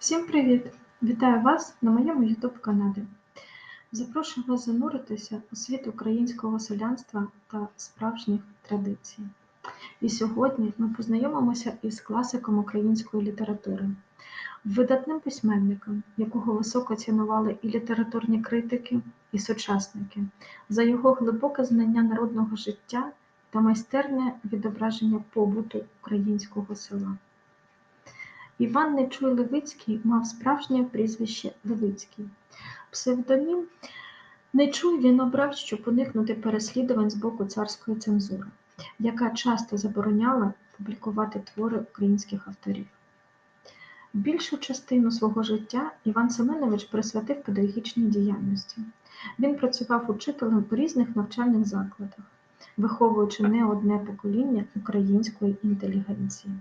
Всім привіт! Вітаю вас на моєму YouTube каналі. Запрошую вас зануритися у світ українського селянства та справжніх традицій. І сьогодні ми познайомимося із класиком української літератури, видатним письменником, якого високо цінували і літературні критики, і сучасники, за його глибоке знання народного життя та майстерне відображення побуту українського села. Іван Нечуй Левицький мав справжнє прізвище Левицький. Псевдонім Нечуй він обрав, щоб уникнути переслідувань з боку царської цензури, яка часто забороняла публікувати твори українських авторів. Більшу частину свого життя Іван Семенович присвятив педагогічній діяльності. Він працював учителем у різних навчальних закладах, виховуючи не одне покоління української інтелігенції.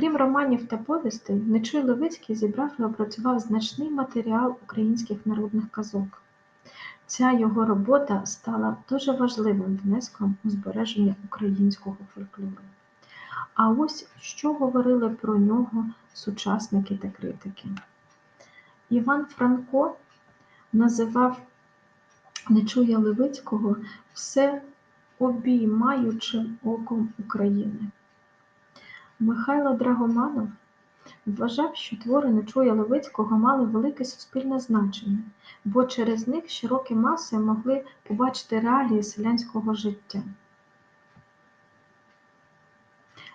Крім романів та повістей, Нечуй Левицький зібрав і опрацював значний матеріал українських народних казок. Ця його робота стала дуже важливим внеском у збереження українського фольклору. А ось що говорили про нього сучасники та критики. Іван Франко називав Нечуя Левицького все обіймаючим оком України. Михайло Драгоманов вважав, що твори Нечуя Левицького мали велике суспільне значення, бо через них широкі маси могли побачити реалії селянського життя.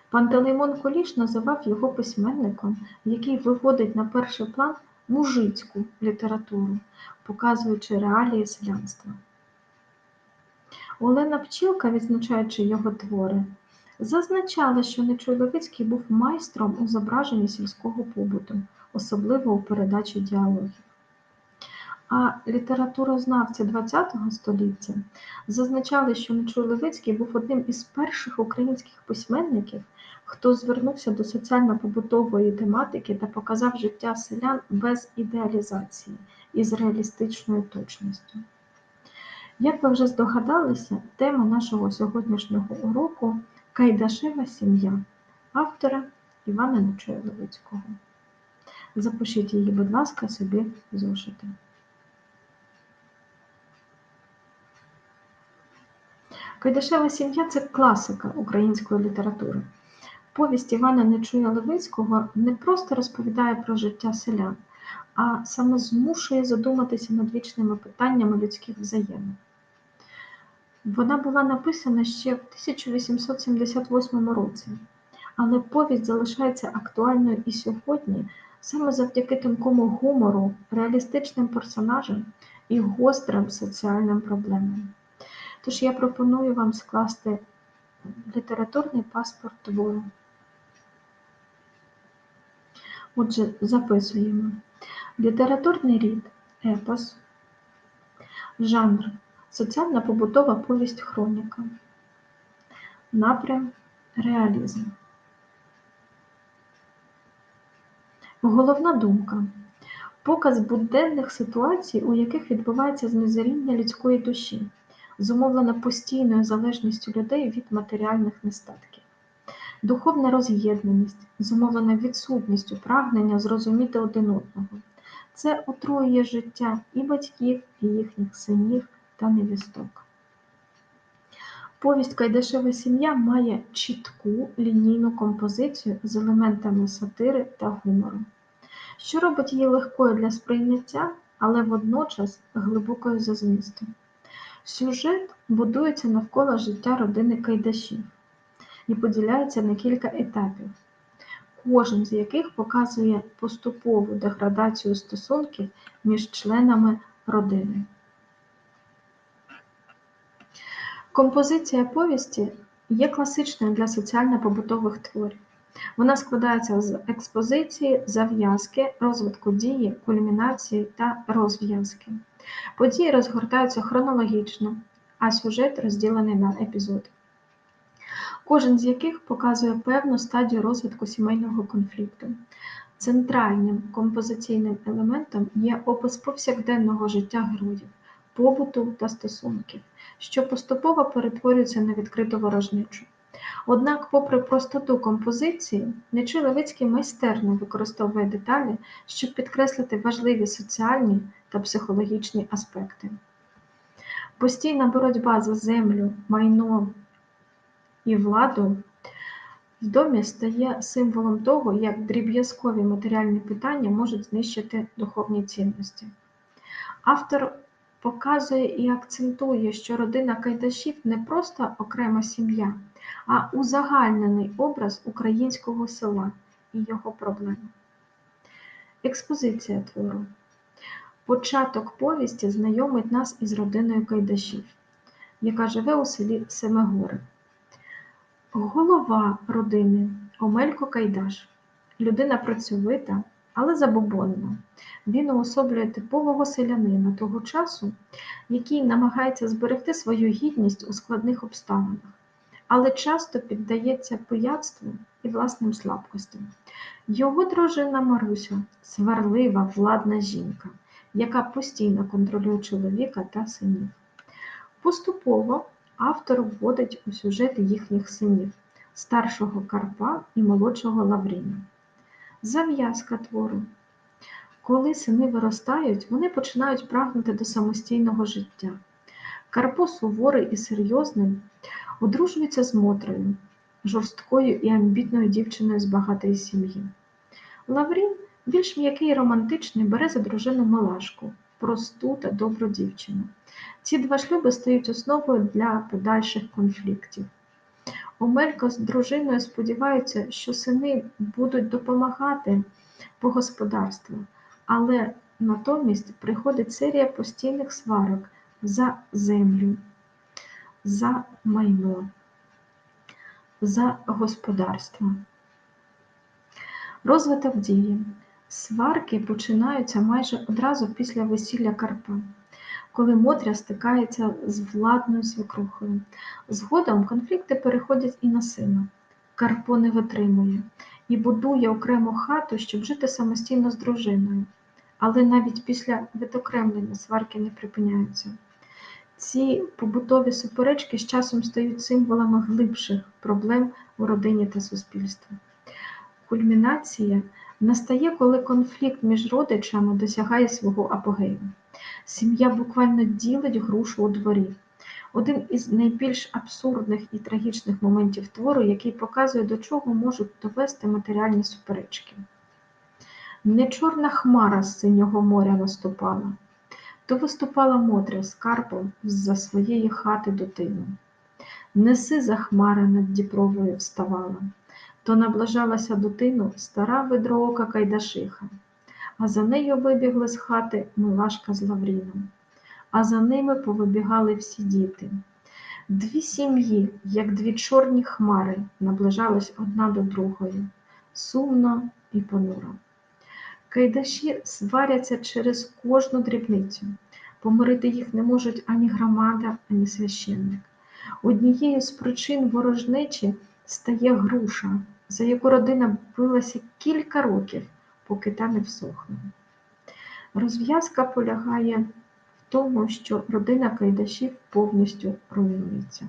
Пантелеймон Куліш називав його письменником, який виводить на перший план мужицьку літературу, показуючи реалії селянства. Олена Пчілка, відзначаючи його твори, зазначала, що Нечуйлевицький був майстром у зображенні сільського побуту, особливо у передачі діалогів. А літературознавці ХХ століття зазначали, що Нечуйлевицький був одним із перших українських письменників, хто звернувся до соціально-побутової тематики та показав життя селян без ідеалізації і з реалістичною точністю. Як ви вже здогадалися, тема нашого сьогоднішнього уроку Кайдашева сім'я автора Івана Нечуя Левицького. Запишіть її, будь ласка, собі зошити. Кайдашева сім'я це класика української літератури. Повість Івана Нечуя Левицького не просто розповідає про життя селян, а саме змушує задуматися над вічними питаннями людських взаємин. Вона була написана ще в 1878 році, але повість залишається актуальною і сьогодні саме завдяки тонкому гумору, реалістичним персонажам і гострим соціальним проблемам. Тож я пропоную вам скласти літературний паспорт твору. Отже, записуємо літературний рід, епос, жанр соціальна побутова повість хроніка, напрям реалізм. Головна думка показ буденних ситуацій, у яких відбувається знезиріння людської душі, зумовлена постійною залежністю людей від матеріальних нестатків. Духовна роз'єднаність, зумовлена відсутністю прагнення зрозуміти один одного. Це отруює життя і батьків, і їхніх синів та невісток. Повість Кайдашева сім'я має чітку лінійну композицію з елементами сатири та гумору, що робить її легкою для сприйняття, але водночас глибокою за змістом. Сюжет будується навколо життя родини Кайдашів і поділяється на кілька етапів, кожен з яких показує поступову деградацію стосунків між членами родини. Композиція повісті є класичною для соціально-побутових творів. Вона складається з експозиції, зав'язки, розвитку дії, кульмінації та розв'язки. Події розгортаються хронологічно, а сюжет розділений на епізоди, кожен з яких показує певну стадію розвитку сімейного конфлікту. Центральним композиційним елементом є опис повсякденного життя героїв, побуту та стосунків, що поступово перетворюється на відкриту ворожнечу. Однак, попри простоту композиції, Нечуй Левицький майстерно використовує деталі, щоб підкреслити важливі соціальні та психологічні аспекти. Постійна боротьба за землю, майно і владу в домі стає символом того, як дріб'язкові матеріальні питання можуть знищити духовні цінності. Автор показує і акцентує, що родина Кайдашів не просто окрема сім'я, а узагальнений образ українського села і його проблем. Експозиція твору. Початок повісті знайомить нас із родиною Кайдашів, яка живе у селі Семигори. Голова родини Омелько Кайдаш. Людина працьовита, але забобонна. Він уособлює типового селянина того часу, який намагається зберегти свою гідність у складних обставинах, але часто піддається пияцтву і власним слабкостям. Його дружина Маруся сварлива, владна жінка, яка постійно контролює чоловіка та синів. Поступово автор вводить у сюжет їхніх синів старшого Карпа і молодшого Лавріна. Зав'язка твору. Коли сини виростають, вони починають прагнути до самостійного життя. Карпо суворий і серйозним одружується з Мотрою, жорсткою і амбітною дівчиною з багатої сім'ї. Лаврін, більш м'який і романтичний, бере за дружину Малашку, просту та добру дівчину. Ці два шлюби стають основою для подальших конфліктів. Омелько з дружиною сподіваються, що сини будуть допомагати по господарству, але натомість приходить серія постійних сварок за землю, за майно, за господарство. Розвиток дії. Сварки починаються майже одразу після весілля Карпа, коли Мотря стикається з владною свекрухою. Згодом конфлікти переходять і на сина. Карпо не витримує і будує окрему хату, щоб жити самостійно з дружиною. Але навіть після відокремлення сварки не припиняються. Ці побутові суперечки з часом стають символами глибших проблем у родині та суспільстві. Кульмінація настає, коли конфлікт між родичами досягає свого апогею. Сім'я буквально ділить грушу у дворі. Один із найбільш абсурдних і трагічних моментів твору, який показує, до чого можуть довести матеріальні суперечки. Не чорна хмара з синього моря наступала, то виступала Мотря з Карпом з-за своєї хати дитину. Не сиза хмара над Дніпровою вставала, то наближалася до тину стара видроока Кайдашиха, а за нею вибігли з хати Милашка з Лавріном, а за ними повибігали всі діти. Дві сім'ї, як дві чорні хмари, наближались одна до другої, сумно і понуро. Кайдаші сваряться через кожну дрібницю. Помирити їх не можуть ані громада, ані священник. Однією з причин ворожнечі стає груша, за яку родина билася кілька років, поки та не всохне. Розв'язка полягає в тому, що родина Кайдашів повністю руйнується.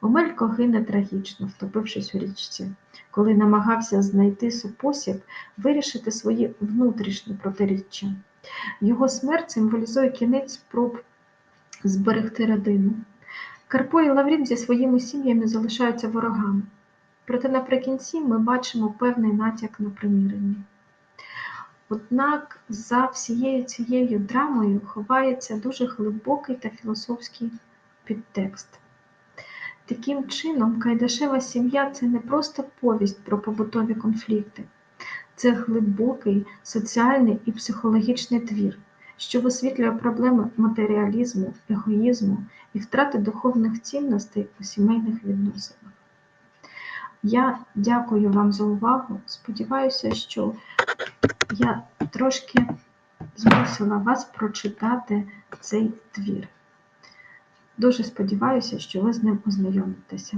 Омелько гине трагічно, втопившись у річці, коли намагався знайти спосіб вирішити свої внутрішні протиріччя. Його смерть символізує кінець спроб зберегти родину. Карпо і Лаврін зі своїми сім'ями залишаються ворогами. Проте наприкінці ми бачимо певний натяк на примирення. Однак за всією цією драмою ховається дуже глибокий та філософський підтекст. Таким чином, Кайдашева сім'я це не просто повість про побутові конфлікти, це глибокий соціальний і психологічний твір, що висвітлює проблеми матеріалізму, егоїзму і втрати духовних цінностей у сімейних відносинах. Я дякую вам за увагу. Сподіваюся, що я трошки змусила вас прочитати цей твір. Дуже сподіваюся, що ви з ним ознайомитеся.